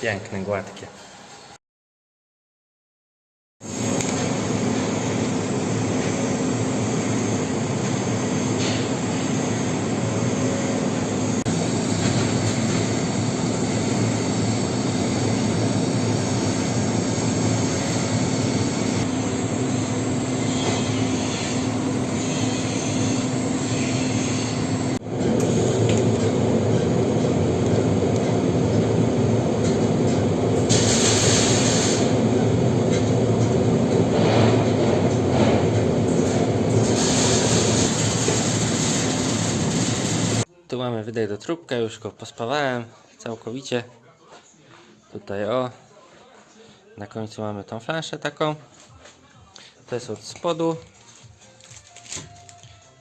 Piękne, gładkie. Tu mamy wydech do trubkę, już go pospawałem całkowicie. Tutaj o. Na końcu mamy tą flanszę taką. To jest od spodu.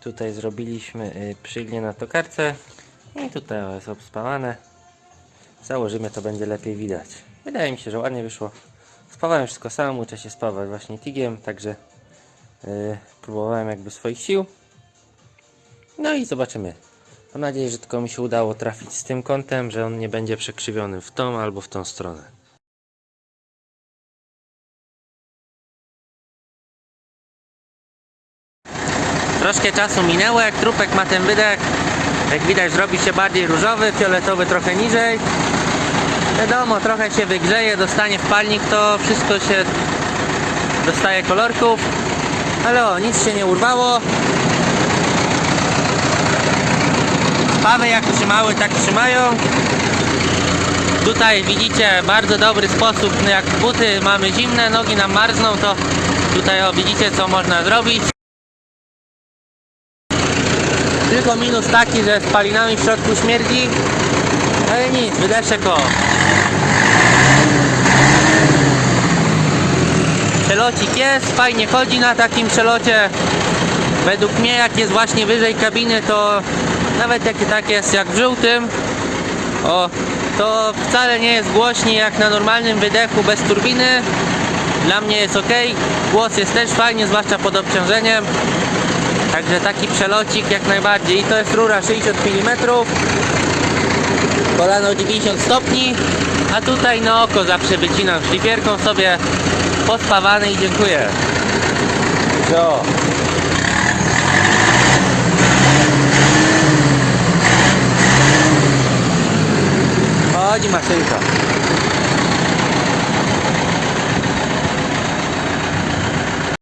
Tutaj zrobiliśmy y, przylnie na tokarce. I tutaj jest obspawane. Założymy, to będzie lepiej widać. Wydaje mi się, że ładnie wyszło. Spawałem wszystko sam, uczę się spawać właśnie tigiem, także y, próbowałem jakby swoich sił. No i zobaczymy. Mam nadzieję, że tylko mi się udało trafić z tym kątem, że on nie będzie przekrzywiony w tą albo w tą stronę. Troszkę czasu minęło, jak trupek ma ten wydech. Jak widać zrobi się bardziej różowy, fioletowy trochę niżej. Wiadomo, trochę się wygrzeje, dostanie wpalnik, to wszystko się dostaje kolorków. Ale o, nic się nie urwało. Spawy jak trzymały, tak trzymają. Tutaj widzicie bardzo dobry sposób, no jak buty mamy zimne, nogi nam marzną, to tutaj o, widzicie co można zrobić. Tylko minus taki, że spalinami w środku śmierdzi, ale nic, wydeszek o. Przelocik jest, fajnie chodzi na takim przelocie. Według mnie jak jest właśnie wyżej kabiny, to nawet jak tak jest jak w żółtym, o, to wcale nie jest głośniej jak na normalnym wydechu bez turbiny. Dla mnie jest ok. Głos jest też fajnie, zwłaszcza pod obciążeniem. Także taki przelocik jak najbardziej. I to jest rura 60 mm. Kolano 90 stopni. A tutaj na oko zawsze wycinam szlifierką sobie pospawany i dziękuję. Co? Chodzi maszynka.